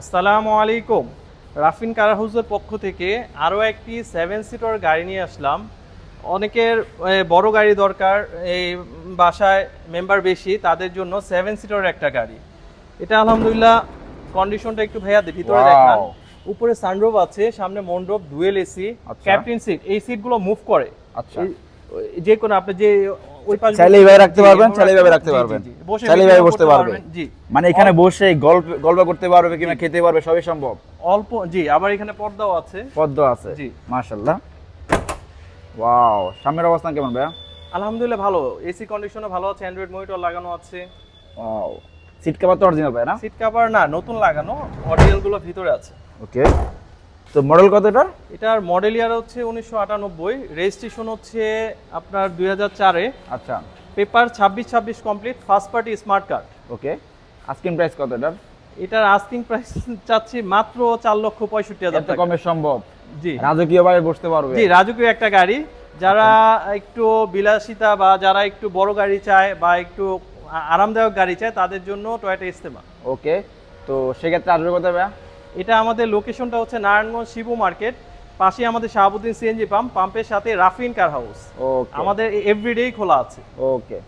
আসসালামু আলাইকুম। রাফিন কার হাউসের পক্ষ থেকে আরও একটি সেভেন সিটার গাড়ি নিয়ে আসলাম। অনেকের বড় গাড়ি দরকার এই বাসায় মেম্বার বেশি তাদের জন্য সেভেন সিটার একটা গাড়ি। এটা আলহামদুলিল্লাহ কন্ডিশনটা একটু ভাইয়া ভিতরে. দেখান। উপরে সানরুফ আছে সামনে মন্ডপ ডুয়েল এসি। ক্যাপ্টেন সিট এই সিটগুলো মুভ করে। আচ্ছা। যে কোনো আপনি যে চাইলে এইভাবে রাখতে পারবেন, এভাবে চাইলে এইভাবে রাখতে পারবেন। জি। বসে চাইলে এইভাবে বসতে পারবে। মানে এখানে বসে গল্প গল্প করতে পারবে কিংবা খেতে পারবে সবই সম্ভব। অল্প জি আবার এখানে পর্দাও আছে। পদ্ম আছে। জি। মাশাআল্লাহ। ওয়াও সামনের অবস্থান কেমন ভাইয়া? আলহামদুলিল্লাহ ভালো। এসি কন্ডিশনও ভালো আছে অ্যান্ড্রয়েড মনিটর লাগানো আছে। ওয়াও। সিট কভার তো অরিজিনাল ভাই না? সিট কভার না নতুন লাগানো অরিজিনালগুলো ভিতরে আছে। ওকে। তো মডেল কত এটার? এটার মডেল ইয়ার হচ্ছে উনিশশো আটানব্বই রেজিস্ট্রেশন হচ্ছে আপনার দুই হাজার চারে। আচ্ছা। পেপার ছাব্বিশ ছাব্বিশ complete first party smart card okay asking price কত এটার? এটার আস্কিং প্রাইস চাচ্ছি মাত্র চার লক্ষ পঁয়ষট্টি হাজার টাকা। কমে সম্ভব। জি। রাজকীয় ভাবে বসতে পারবে। জি রাজকীয় একটা গাড়ি। যারা একটু বিলাসিতা বা যারা একটু বড় গাড়ি চায় বা একটু আরামদায়ক গাড়ি চায় তাদের জন্য টয়টা ইস্তেমা ওকে তো সেক্ষেত্রে আসবে কত ভাইয়া? এটা আমাদের লোকেশনটা হচ্ছে নারায়ণগঞ্জ শিবু মার্কেট পাশে আমাদের শাহাবুদ্দিন সিএনজি পাম্প পাম্পের সাথে রাফিন কার হাউস আমাদের এভরিডেই খোলা আছে। ওকে